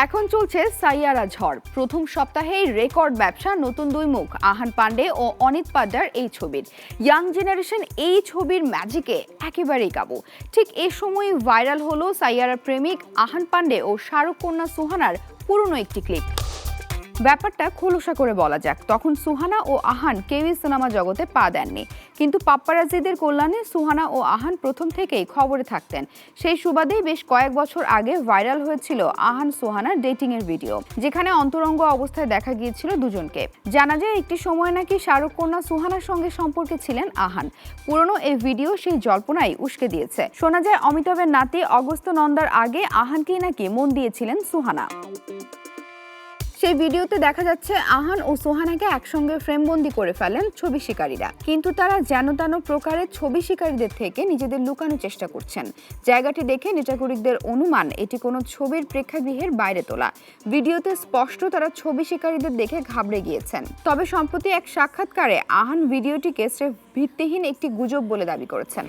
এখন চলছে সাইয়ারা ঝড়। প্রথম সপ্তাহেই রেকর্ড ব্যবসা, নতুন দুই মুখ, আহান পান্ডে ও অনিত পাড্ডার এই ছবির। ইয়াং জেনারেশন এই ছবির ম্যাজিকে একেবারেই কাবু। ঠিক এ সময় ভাইরাল হলো সাইয়ারা প্রেমিক আহান পান্ডে ও শাহরুখ কন্যা সুহানার পুরনো একটি ক্লিপ। ব্যাপারটা খোলসা করে বলা যাক। তখন সুহানা ও আহান কেউই সিনেমা জগতে পা দেননি। কিন্তু পাপ্পারাজিদের কল্যাণে সুহানা ও আহান প্রথম থেকেই খবরে থাকতেন। সেই সুবাদেই বেশ কয়েক বছর আগে ভাইরাল হয়েছিল আহান সুহানার ডেটিং এর ভিডিও, যেখানে অন্তরঙ্গ অবস্থায় দেখা গিয়েছিল দুজনকে। জানা যায়, একটি সময় নাকি শাহরুখ কন্যা সুহানার সঙ্গে সম্পর্কে ছিলেন আহান। পুরনো এই ভিডিও সেই জল্পনাই উস্কে দিয়েছে। শোনা যায়, অমিতাভের নাতি অগস্ত নন্দার আগে আহানকেই নাকি মন দিয়েছিলেন সুহানা। সেই ভিডিওতে দেখা যাচ্ছে আহান ও সোহানাকে একসঙ্গে ফ্রেমবন্দি করে ফেলেন ছবি শিকারীরা। কিন্তু তারা যেন তেন প্রকারের ছবি শিকারীদের থেকে নিজেদের লুকানোর চেষ্টা করছেন। জায়গাটি দেখে নেটাগরিকদের অনুমান, এটি কোনো ছবির প্রেক্ষাগৃহের বাইরে তোলা। ভিডিওতে স্পষ্ট তারা ছবি শিকারীদের দেখে ঘাবড়ে গিয়েছেন। তবে সম্প্রতি এক সাক্ষাৎকারে আহান ভিডিওটিকে স্রেফ ভিত্তিহীন একটি গুজব বলে দাবি করেছেন।